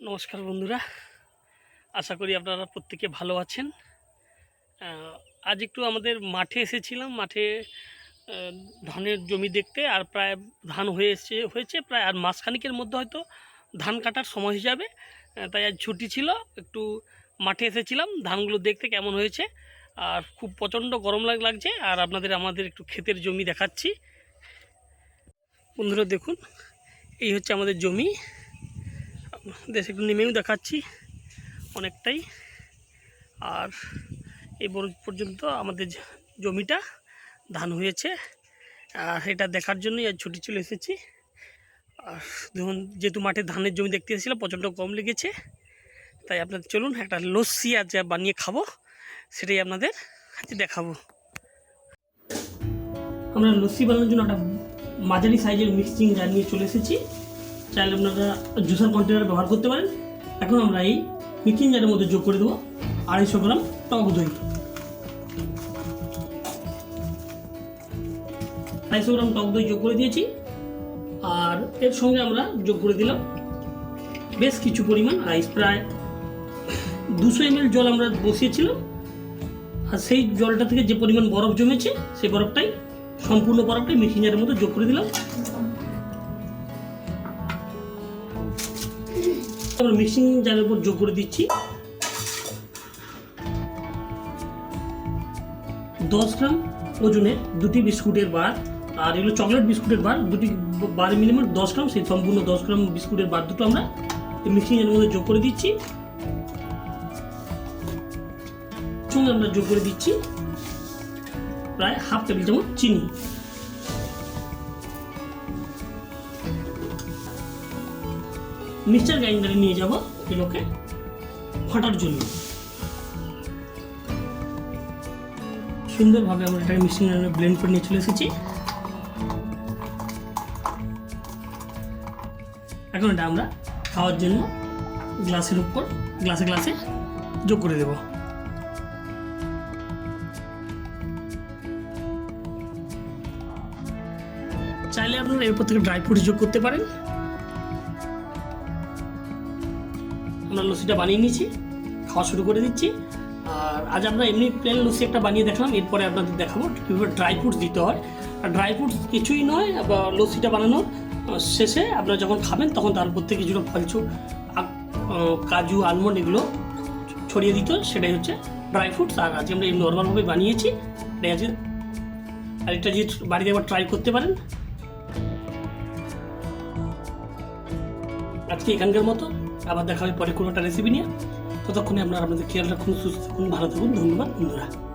নমস্কার বন্ধুরা। আশা করি আপনারা প্রত্যেকে ভালো আছেন। আজ একটু আমাদের মাঠে এসেছিলাম। মাঠে ধানের জমি দেখতে। আর প্রায় ধান হয়ে এসছে, হয়েছে প্রায় আর মাসখানিকের মধ্যে হয়তো ধান কাটার সময় যাবে। তাই আজ ছুটি ছিল। একটু মাঠে এসেছিলাম। ধানগুলো দেখতে কেমন হয়েছে। আর খুব প্রচণ্ড গরম লাগ, লাগছে। আর আপনাদের, আমাদের একটু ক্ষেতের জমি দেখাচ্ছি। বন্ধুরা, দেখুন। এই হচ্ছে আমাদের জমি। দেশ একটু নেমেও দেখাচ্ছি অনেকটাই। আর এই বড় পর্যন্ত আমাদের জমিটা ধান হয়েছে। আর এটা দেখার জন্যই আজ ছুটি চলে এসেছি। আর ধরুন যেহেতু মাঠে ধানের জমি দেখতে এসেছিলাম, প্রচণ্ড কম লেগেছে। তাই আপনাদের চলুন একটা লস্যি আজ বানিয়ে খাব, সেটাই আপনাদের আজ দেখাবো। আমরা লস্যি বানানোর জন্য একটা মাঝারি সাইজের মিক্সিং জার নিয়ে চলে এসেছি। চাইলে আপনারা জুসার কন্টেনার ব্যবহার করতে পারেন। এখন আমরা এই মিক্সিং জারের মধ্যে যোগ করে দেবো আড়াইশো গ্রাম টক দই। আড়াইশো গ্রাম টক দই যোগ করে দিয়েছি। আর এর সঙ্গে আমরা যোগ করে দিলাম বেশ কিছু পরিমাণ রাইস প্রায় দুশো এম জল আমরা বসিয়েছিলাম। আর সেই জলটা থেকে যে পরিমাণ বরফ জমেছে সেই বরফটাই সম্পূর্ণ বরফটাই মিক্সিং জারের মধ্যে যোগ করে দিলাম। আমরা মিক্সিং জারের উপর যোগ করে দিচ্ছি। দশ গ্রাম ওজনের দুটি বিস্কুটের বার, আর এগুলো চকলেট বিস্কুটের বার, দুটি বার মিনিমাম দশ গ্রাম, সেই সম্পূর্ণ দশ গ্রাম বিস্কুটের বার দুটো আমরা মিক্সিং জারের মধ্যে যোগ করে দিচ্ছি। সঙ্গে আমরা যোগ করে দিচ্ছি প্রায় হাফ টেবিল চামচ চিনি। মিক্সচার গ্রাইন্ডারে নিয়ে যাব এগুলোকে ফাটার জন্য। সুন্দরভাবে আমরা এটাকে মিক্সিং গ্রাইন্ডারে ব্লেন্ড করে নিয়ে চলে এসেছি। এখন এটা আমরা খাওয়ার জন্য গ্লাসের উপর, গ্লাসে গ্লাসে যোগ করে দেবো। চাইলে আপনারা এরপর থেকে ড্রাই ফ্রুটস যোগ করতে পারেন। আমরা লস্যিটা বানিয়ে নিয়েছি, খাওয়া শুরু করে দিচ্ছি। আর আজ আমরা এমনি প্লেন লস্যি একটা বানিয়ে দেখলাম, এরপরে আপনাদের দেখাবো কীভাবে ড্রাই ফ্রুটস দিতে হয়। আর ড্রাই ফ্রুটস কিছুই নয় বা লস্যিটা বানানোর শেষে আপনারা যখন খাবেন তখন তার উপর থেকে কিছুটা ফলচু আ- কাজু আলমন্ড এগুলো ছড়িয়ে দিতে সেটাই হচ্ছে ড্রাই ফ্রুটস আর আজকে আমরা এই নর্মালভাবে বানিয়েছি, এটাই আছে আর এটা যে বাড়িতে একবার ট্রাই করতে পারেন। আজকে এখানকার মতো। আবার দেখা হবে পরে কোনো একটা রেসিপি নিয়ে। ততক্ষণে আপনারা আপনাদের খেয়াল রাখুন, সুস্থ থাকুন, ভালো থাকুন। ধন্যবাদ, বন্ধুরা।